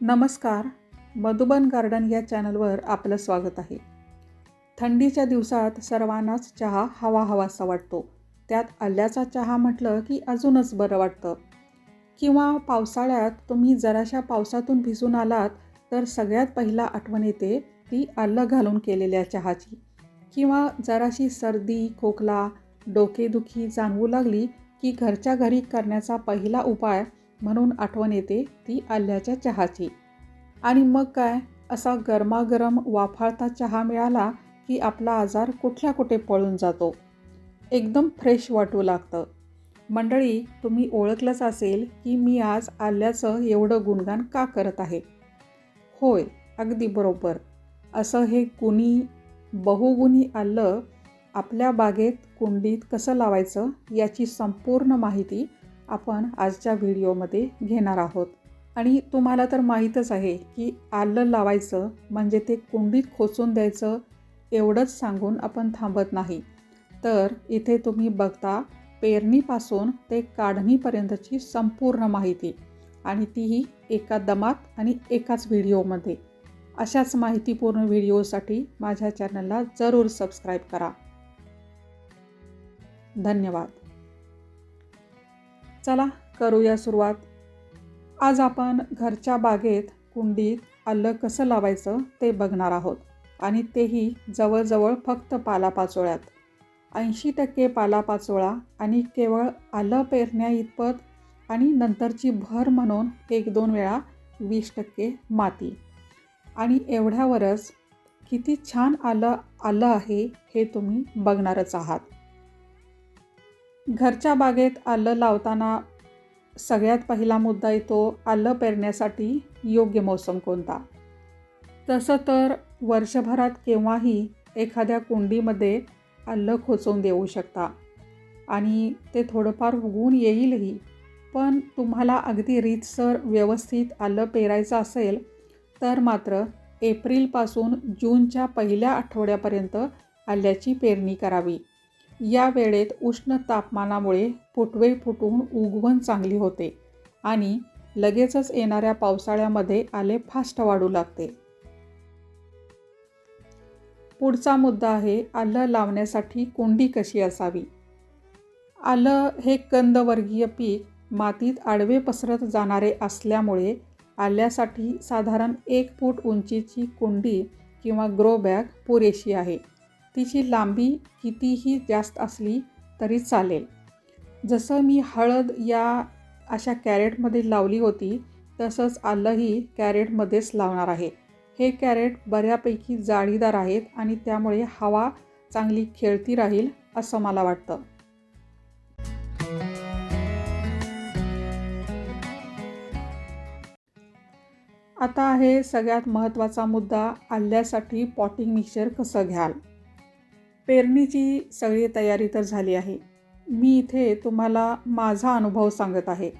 नमस्कार मधुबन गार्डन या चॅनलवर आपलं स्वागत आहे. थंडीच्या दिवसात सर्वांनाच चहा हवा हवासा वाटतो. त्यात आल्याचा चहा म्हटलं की अजूनच बरं वाटतं. किंवा पावसाळ्यात तुम्ही जराशा पावसातून भिजून आलात तर सगळ्यात पहिला आठवण येते ती आलं घालून केलेल्या चहाची. किंवा जराशी सर्दी खोकला डोकेदुखी जाणवू लागली की घरच्या घरी करण्याचा पहिला उपाय म्हणून आठवण येते ती आल्याच्या चहाची. आणि मग काय? असा गरमागरम वाफाळता चहा मिळाला की आपला आजार कुठल्या कुठे पळून जातो. एकदम फ्रेश वाटू लागतं. मंडळी तुम्ही ओळखलंच असेल की मी आज आल्याचं एवढं गुणगान का करत आहे? होय अगदी बरोबर. असं हे गुणी बहुगुणी आलं आपल्या बागेत कुंडीत कसं लावायचं याची संपूर्ण माहिती आपण आजच्या व्हिडिओमध्ये घेणार आहोत. आणि तुम्हाला तर माहीतच आहे की आलं लावायचं म्हणजे ते कुंडीत खोचून द्यायचं एवढंच सांगून आपण थांबत नाही. तर इथे तुम्ही बघता पेरणीपासून ते काढणीपर्यंतची संपूर्ण माहिती. आणि तीही एका दमात आणि एकाच व्हिडिओमध्ये. अशाच माहितीपूर्ण व्हिडिओसाठी माझ्या चॅनलला जरूर सबस्क्राईब करा. धन्यवाद. चला करूया सुरुवात. आज आपण घरच्या बागेत कुंडीत आलं कसं लावायचं ते बघणार आहोत. आणि तेही जवळजवळ फक्त पालापाचोळ्यात. ऐंशी टक्के पालापाचोळा आणि केवळ आलं पेरण्या इतपत आणि नंतरची भर म्हणून एक दोन वेळा वीस टक्के माती. आणि एवढ्यावरच किती छान आलं आलं आहे हे तुम्ही बघणारच आहात. घरच्या बागेत आलं लावताना सगळ्यात पहिला मुद्दा येतो आलं पेरण्यासाठी योग्य मौसम कोणता? तसं तर वर्षभरात केव्हाही एखाद्या कुंडीमध्ये आलं खोचवून देऊ शकता. आणि ते थोडंफार उगवून येईलही. पण तुम्हाला अगदी रीतसर व्यवस्थित आलं पेरायचं असेल तर मात्र एप्रिलपासून जूनच्या पहिल्या आठवड्यापर्यंत आल्याची पेरणी करावी. या वेळेत उष्ण तापमानामुळे फुटवे फुटून उगवण चांगली होते आणि लगेचच येणाऱ्या पावसाळ्यामध्ये आले फास्ट वाढू लागते. पुढचा मुद्दा आहे आलं लावण्यासाठी कुंडी कशी असावी? आलं हे कंदवर्गीय पीक मातीत आडवे पसरत जाणारे असल्यामुळे आल्यासाठी साधारण एक फूट उंचीची कुंडी किंवा ग्रो बॅग पुरेशी आहे. तिची लांबी कितीही जास्त असली तरी चालेल. जसं मी हळद या अशा कॅरेटमध्ये लावली होती तसंच आलंही कॅरेटमध्येच लावणार आहे. हे कॅरेट बऱ्यापैकी जाळीदार आहेत आणि त्यामुळे हवा चांगली खेळती राहील असं मला वाटतं. आता आहे सगळ्यात महत्त्वाचा मुद्दा आल्यासाठी पॉटिंग मिक्सर कसं घ्याल? पेरणीची सगळी तयारी तर झाली आहे. मी इथे तुम्हाला माझा अनुभव सांगत आहे.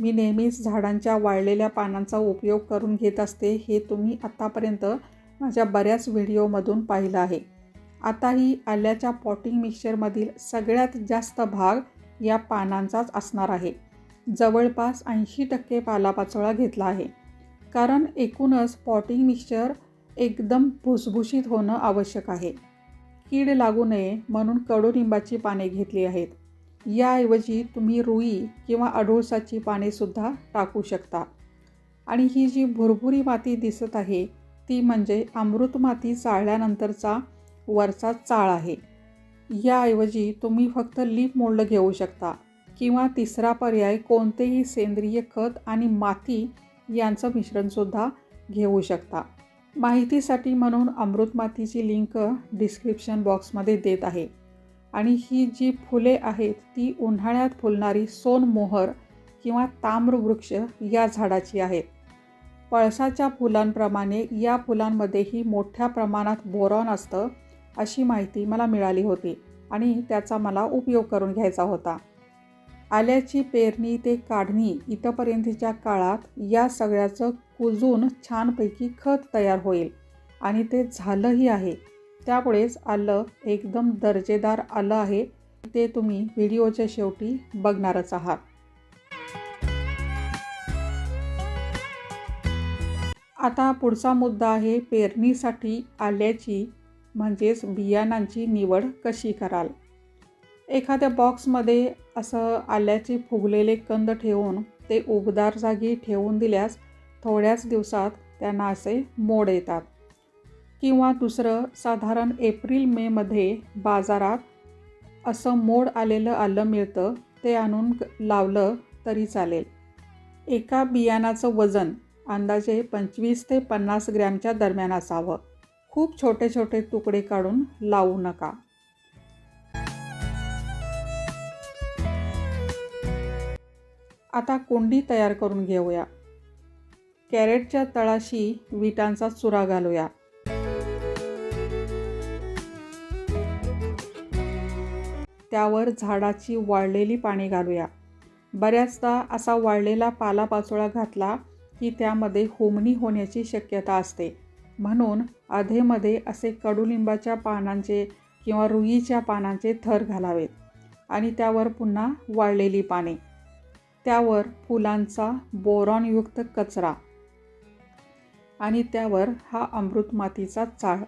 मी नेहमीच झाडांच्या वाळलेल्या पानांचा उपयोग करून घेत असते हे तुम्ही आत्तापर्यंत माझ्या बऱ्याच व्हिडिओमधून पाहिलं आहे. आताही आल्याच्या पॉटिंग मिक्सचरमधील सगळ्यात जास्त भाग या पानांचाच असणार आहे. जवळपास ऐंशी टक्के पालापाचोळा घेतला आहे. कारण एकूणच पॉटिंग मिक्सचर एकदम भुसभुशीत होणं आवश्यक आहे. कीड लागू नये म्हणून कडुनिंबाची पाने घेतली आहेत. याऐवजी तुम्ही रुई किंवा अडुळसाची पानेसुद्धा टाकू शकता. आणि ही जी भुरभुरी माती दिसत आहे ती म्हणजे अमृत माती चाळल्यानंतरचा वरचा चाळ आहे. याऐवजी तुम्ही फक्त लीप मोल्ड घेऊ शकता किंवा तिसरा पर्याय कोणतेही सेंद्रिय खत आणि माती यांचं मिश्रणसुद्धा घेऊ शकता. माहितीसाठी म्हणून अमृत मातीची लिंक डिस्क्रिप्शन बॉक्समध्ये देत आहे. आणि ही जी फुले आहेत ती उन्हाळ्यात फुलणारी सोनमोहर किंवा ताम्रवृक्ष या झाडाची आहेत. पळसाच्या फुलांप्रमाणे या फुलांमध्येही मोठ्या प्रमाणात बोरॉन असतं अशी माहिती मला मिळाली होती आणि त्याचा मला उपयोग करून घ्यायचा होता. आल्याची पेरणी ते काढणी इथंपर्यंतच्या काळात या सगळ्याचं कुजून छानपैकी खत तयार होईल. आणि ते झालंही आहे. त्यामुळेच आलं एकदम दर्जेदार आलं आहे ते तुम्ही व्हिडिओच्या शेवटी बघणारच आहात. आता पुढचा मुद्दा आहे पेरणीसाठी आल्याची म्हणजेच बियाणांची निवड कशी कराल? एखाद्या बॉक्समध्ये असं आल्याचे फुगलेले कंद ठेवून ते उबदार जागी ठेवून दिल्यास थोड्याच दिवसात त्यांना असे मोड येतात. किंवा दुसरं साधारण एप्रिल मेमध्ये बाजारात असं मोड आलेलं आलं मिळतं ते आणून लावलं तरी चालेल. एका बियाणाचं वजन अंदाजे पंचवीस ते पन्नास ग्रॅमच्या दरम्यान असावं. खूप छोटे छोटे तुकडे काढून लावू नका. आता कोंडी तयार करून घेऊया. कॅरेटच्या तळाशी विटांचा चुरा घालूया. त्यावर झाडाची वाळलेली पाने घालूया. बऱ्याचदा असा वाळलेला पालापाचोळा घातला की त्यामध्ये होमणी होण्याची शक्यता असते. म्हणून अधेमध्ये असे कडुलिंबाच्या पानांचे किंवा रुईच्या पानांचे थर घालावेत आणि त्यावर पुन्हा वाळलेली पाने. त्यावर फुलांचा बोरॉनयुक्त कचरा आणि त्यावर हा अमृत मातीचा चाळ.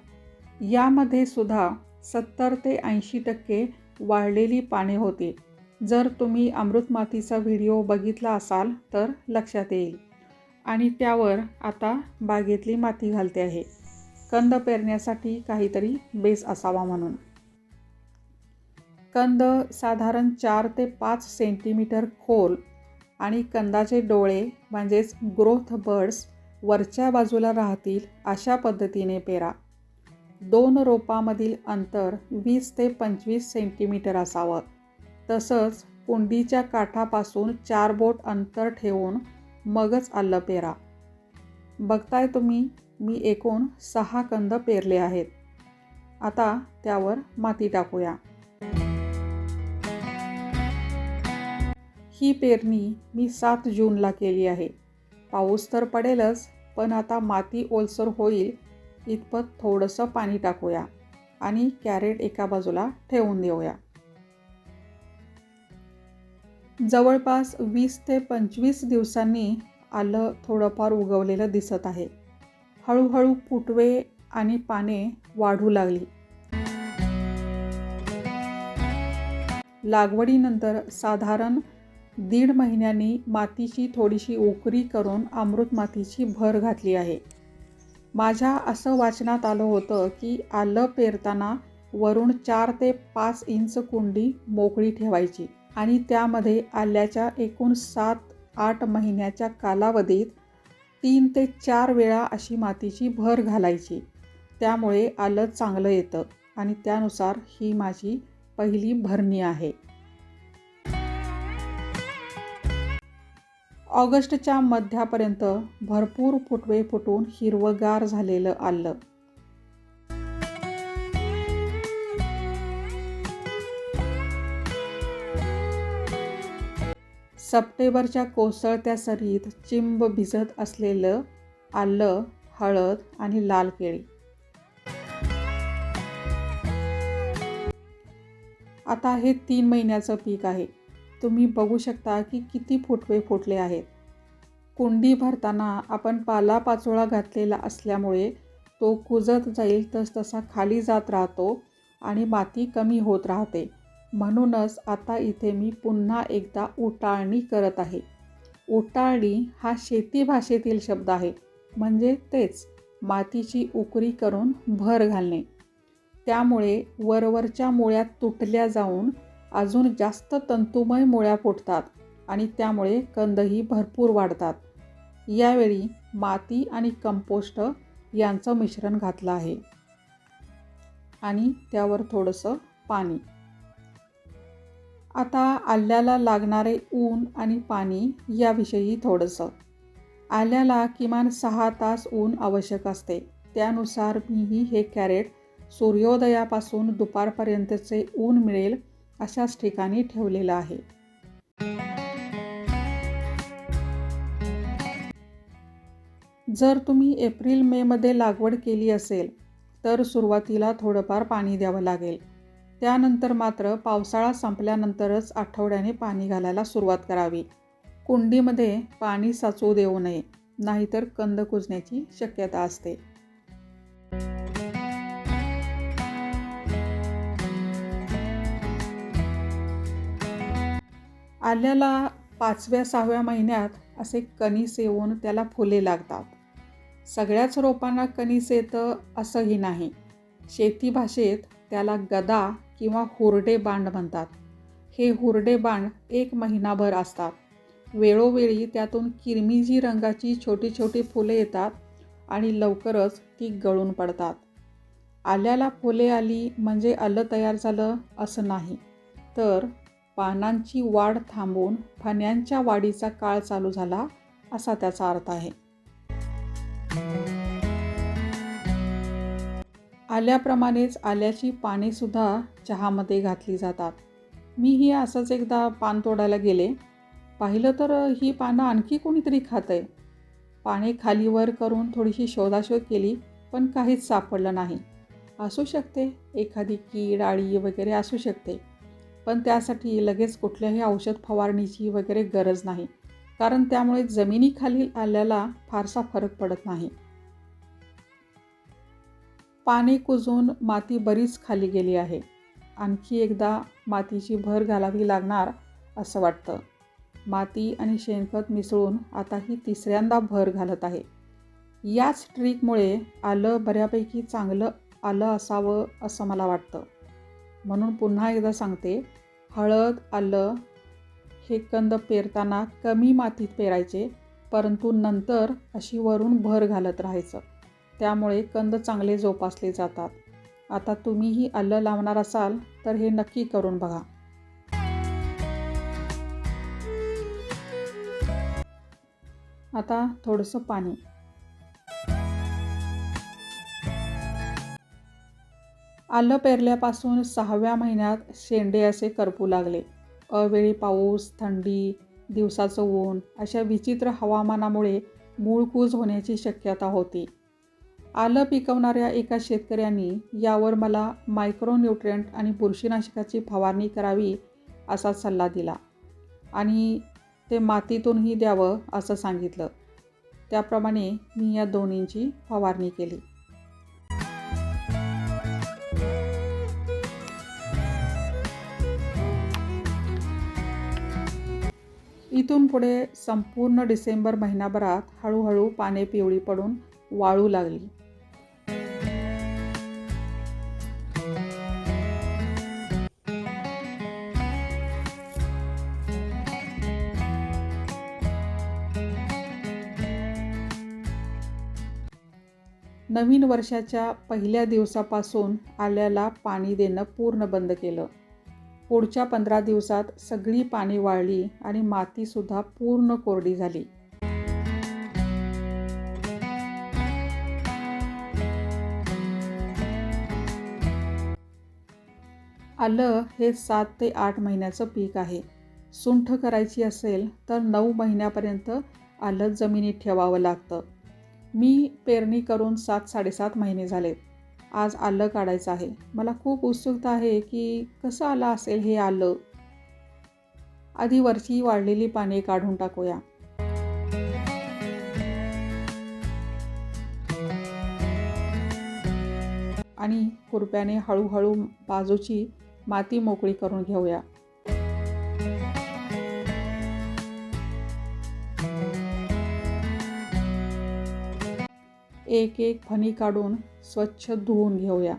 यामध्ये सुद्धा सत्तर ते ऐंशी टक्के वाळलेली पाने होती. जर तुम्ही अमृत मातीचा व्हिडिओ बघितला असाल तर लक्षात येईल. आणि त्यावर आता बागेतली माती घालते आहे. कंद पेरण्यासाठी काहीतरी बेस असावा म्हणून. कंद साधारण चार ते पाच सेंटीमीटर खोल आणि कंदाचे डोळे म्हणजेच ग्रोथ बर्ड्स वरच्या बाजूला राहतील अशा पद्धतीने पेरा. दोन रोपामधील अंतर वीस ते पंचवीस सेंटीमीटर असावं. तसंच कुंडीच्या काठापासून चार बोट अंतर ठेवून मगच आलं पेरा. बघताय तुम्ही मी एकूण सहा कंद पेरले आहेत. आता त्यावर माती टाकूया. ही पेरणी मी सात जूनला केली आहे. पाऊस तर पडेलच पण आता माती ओलसर होईल इतपत थोडंसं पाणी टाकूया आणि कॅरेट एका बाजूला ठेवून देऊया. जवळपास वीस ते पंचवीस दिवसांनी आलं थोडंफार उगवलेलं दिसत आहे. हळूहळू फुटवे आणि पाने वाढू लागली. लागवडीनंतर साधारण दीड महिन्यांनी मातीची थोडीशी उकरी करून अमृत मातीची भर घातली आहे. माझ्या असं वाचनात आलं होतं की आलं पेरताना वरून चार ते पाच इंच कुंडी मोकळी ठेवायची आणि त्यामध्ये आल्याच्या एकूण सात आठ महिन्याच्या कालावधीत तीन ते चार वेळा अशी मातीची भर घालायची. त्यामुळे आलं चांगलं येतं आणि त्यानुसार ही माझी पहिली भरणी आहे. ऑगस्टच्या मध्यापर्यंत भरपूर फुटवे फुटून हिरवगार झालेलं आलं. सप्टेंबरच्या कोसळत्या सरीत चिंब भिजत असलेलं आलं हळद आणि लाल केळी. आता हे तीन महिन्याचं पीक आहे. तुम्ही बघू शकता की किती फुटवे फुटले आहेत. कुंडी भरताना आपण पालापाचोळा घातलेला असल्यामुळे तो कुजत जाईल तस तसा खाली जात राहतो आणि माती कमी होत राहते. म्हणूनच आता इथे मी पुन्हा एकदा उटाळणी करत आहे. उटाळणी हा शेती भाषेतील शब्द आहे. म्हणजे तेच मातीची उकरी करून भर घालणे. त्यामुळे वरवरच्या मुळ्या तुटल्या जाऊन अजून जास्त तंतुमय मुळ्या फुटतात आणि त्यामुळे कंदही भरपूर वाढतात. यावेळी माती आणि कंपोस्ट यांचं मिश्रण घातलं आहे. आणि त्यावर थोडंसं पाणी. आता आल्याला लागणारे ऊन आणि पाणी याविषयी थोडंसं. आल्याला किमान सहा तास ऊन आवश्यक असते. त्यानुसार मीही हे कॅरेट सूर्योदयापासून दुपारपर्यंतचे ऊन मिळेल अशाच ठिकाणी ठेवलेलं आहे. जर तुम्ही एप्रिल मेमध्ये लागवड केली असेल तर सुरुवातीला थोडंफार पाणी द्यावं लागेल. त्यानंतर मात्र पावसाळा संपल्यानंतरच आठवड्याने पाणी घालायला सुरुवात करावी. कुंडीमध्ये पाणी साचू देऊ नये नाहीतर कंद कुजण्याची शक्यता असते. आल्याला पाचव्या सहाव्या महिन्यात असे कणीस येऊन त्याला फुले लागतात. सगळ्याच रोपांना कणीस येतं असंही नाही. शेती भाषेत त्याला गदा किंवा हुरडे बांड म्हणतात. हे हुरडे बांड एक महिनाभर असतात. वेळोवेळी त्यातून किरमिजी रंगाची छोटी छोटी फुले येतात आणि लवकरच ती गळून पडतात. आल्याला फुले आली म्हणजे आलं तयार झालं असं नाही. तर पानांची वाढ थांबून फण्यांच्या वाढीचा काळ चालू झाला असा त्याचा अर्थ आहे. आल्याप्रमाणेच आल्याची पानेसुद्धा चहामध्ये घातली जातात. मीही असंच एकदा पान तोडायला गेले. पाहिलं तर ही पानं आणखी कोणीतरी खात आहे पाने खालीवर करून थोडीशी शोधाशोध केली पण काहीच सापडलं नाही. असू शकते एखादी कीड आळी वगैरे असू शकते. पण त्यासाठी लगेच कुठल्याही औषध फवारणीची वगैरे गरज नाही. कारण त्यामुळे जमिनीखालील आल्याला फारसा फरक पडत नाही. पाणी कुजून माती बरीच खाली गेली आहे. आणखी एकदा मातीची भर घालावी लागणार असं वाटतं. माती आणि शेणखत मिसळून आता ही तिसऱ्यांदा भर घालत आहे. याच ट्रिकमुळे आलं बऱ्यापैकी चांगलं आलं असावं असं मला वाटतं. म्हणून पुन्हा एकदा सांगते हळद आलं हे कंद पेरताना कमी मातीत पेरायचे परंतु नंतर अशी वरून भर घालत राहायचं. त्यामुळे कंद चांगले जोपासले जातात. आता तुम्हीही आलं लावणार असाल तर हे नक्की करून बघा. आता थोडंसं पाणी. आलं पेरल्यापासून सहाव्या महिन्यात शेंडे असे करपू लागले. अवेळी पाऊस थंडी दिवसाचं ऊन अशा विचित्र हवामानामुळे मूळकूज होण्याची शक्यता होती. आलं पिकवणाऱ्या एका शेतकऱ्यांनी यावर मला मायक्रोन्यूट्रियंट आणि बुरशीनाशकाची फवारणी करावी असा सल्ला दिला आणि ते मातीतूनही द्यावं असं सांगितलं. त्याप्रमाणे मी या दोन्हींची फवारणी केली. इथून पुढे संपूर्ण डिसेंबर महिनाभरात हळूहळू पाने पिवळी पडून वाळू लागली. नवीन वर्षाच्या पहिल्या दिवसापासून आल्याला पाणी देणं पूर्ण बंद केलं. पुढच्या पंधरा दिवसात सगळी पाणी वाळली आणि मातीसुद्धा पूर्ण कोरडी झाली. आलं हे सात ते आठ महिन्याचं पीक आहे. सुंठ करायची असेल तर नऊ महिन्यापर्यंत आलं जमिनीत ठेवावं लागतं. मी पेरणी करून सात साडेसात महिने झालेत. आज आलं काढायचं आहे. मला खूप उत्सुकता आहे की कसं आलं असेल हे आलं. आधी वरची वाढलेली पाने काढून टाकूया. आणि खुरप्याने हळूहळू बाजूची माती मोकळी करून घेऊया. एक एक फणी काढून स्वच्छ धुवून घेऊया.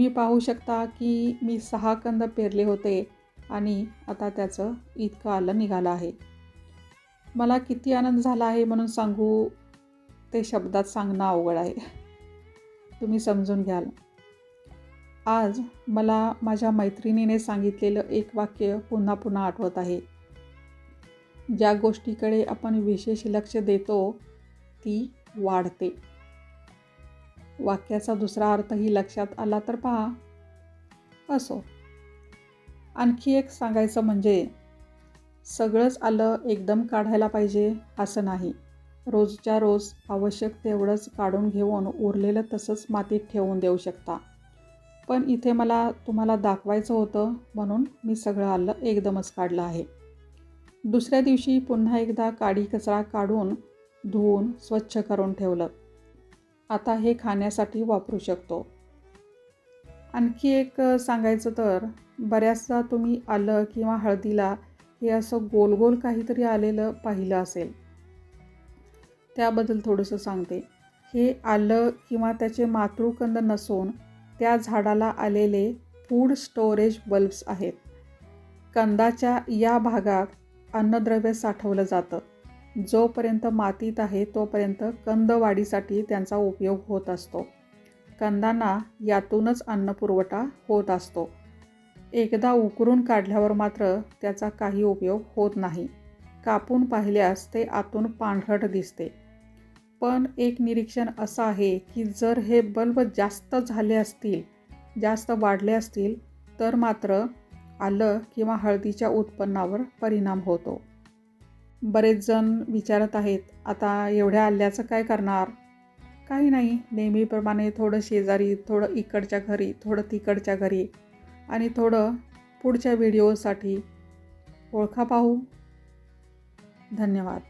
तुम्ही पाहू शकता की मी सहा कंद पेरले होते आणि आता त्याचं इतकं आलं निघालं आहे. मला किती आनंद झाला आहे म्हणून सांगू ते शब्दात सांगणं अवघड आहे. तुम्ही समजून घ्याल. आज मला माझ्या मैत्रिणीने सांगितलेलं एक वाक्य पुन्हा पुन्हा आठवत आहे. ज्या गोष्टीकडे आपण विशेष लक्ष देतो ती वाढते. वाक्याचा दुसरा अर्थही लक्षात आला तर पहा. असो. आणखी एक सांगायचं म्हणजे सगळंच आलं एकदम काढायला पाहिजे असं नाही. रोजच्या रोज आवश्यक तेवढंच काढून घेऊन उरलेलं तसंच मातीत ठेवून देऊ शकता. पण इथे मला तुम्हाला दाखवायचं होतं म्हणून मी सगळं आलं एकदमच काढलं आहे. दुसऱ्या दिवशी पुन्हा एकदा काडी कचरा काढून धुवून स्वच्छ करून ठेवलं. आता हे खाण्यासाठी वापरू शकतो. आणखी एक सांगायचं तर बऱ्याचदा तुम्ही आलं किंवा हळदीला हे असं गोल गोल काहीतरी आलेलं पाहिलं असेल. त्याबद्दल थोडंसं सांगते. हे आलं किंवा त्याचे मातृकंद नसून त्या झाडाला आलेले फूड स्टोरेज बल्ब्स आहेत. कंदाच्या या भागात अन्नद्रव्य साठवलं जातं. जोपर्यंत मातीत आहे तोपर्यंत कंद वाढीसाठी त्यांचा उपयोग होत असतो. कंदांना यातूनच अन्नपुरवठा होत असतो. एकदा उकरून काढल्यावर मात्र त्याचा काही उपयोग होत नाही. कापून पाहिल्यास ते आतून पांढरट दिसते. पण एक निरीक्षण असं आहे की जर हे बल्ब जास्त झाले असतील जास्त वाढले असतील तर मात्र आलं किंवा हळदीच्या उत्पन्नावर परिणाम होतो. बरेच जण विचारत आहेत आता एवढ्या आल्याचं काय करणार? काही नाही नेहमीप्रमाणे थोडं शेजारी थोडं इकडच्या घरी थोडं तिकडच्या घरी आणि थोडं पुढच्या व्हिडिओसाठी ओळखा पाहू. धन्यवाद.